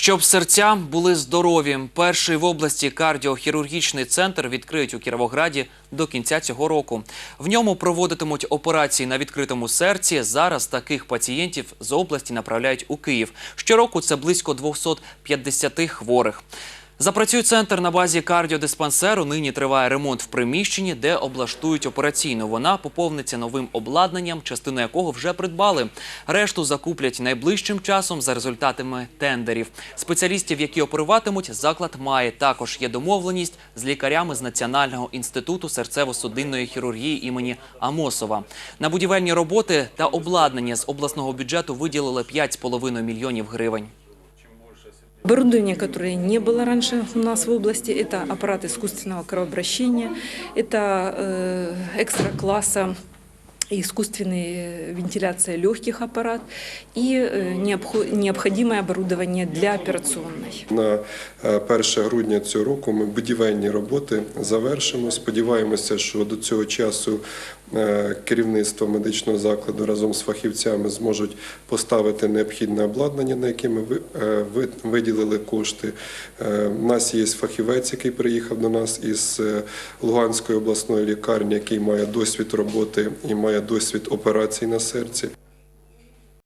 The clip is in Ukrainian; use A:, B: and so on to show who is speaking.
A: Щоб серця були здорові, перший в області кардіохірургічний центр відкриють у Кіровограді до кінця цього року. В ньому проводитимуть операції на відкритому серці. Зараз таких пацієнтів з області направляють у Київ. Щороку це близько 250 хворих. Запрацює центр на базі кардіодиспансеру. Нині триває ремонт в приміщенні, де облаштують операційну. Вона поповниться новим обладнанням, частину якого вже придбали. Решту закуплять найближчим часом за результатами тендерів. Спеціалістів, які оперуватимуть, заклад має. Також є домовленість з лікарями з Національного інституту серцево-судинної хірургії імені Амосова. На будівельні роботи та обладнання з обласного бюджету виділили 5,5 мільйонів гривень.
B: Оборудование, которое не было раньше у нас в области, это аппарат искусственного кровообращения, это э, экстра-класса искусственная вентиляция легких аппарат и э, необхо- необходимое оборудование для операционной.
C: На е, 1 грудня цього року ми будівельні роботи завершимо. Сподіваємося, що до цього часу е, керівництво медичного закладу разом з фахівцями зможуть поставити необхідне обладнання, на яке ми е, виділили кошти. Е, У нас є фахівець, який приїхав до нас із е, Луганської обласної лікарні, який має досвід роботи і має досвід операцій на серці.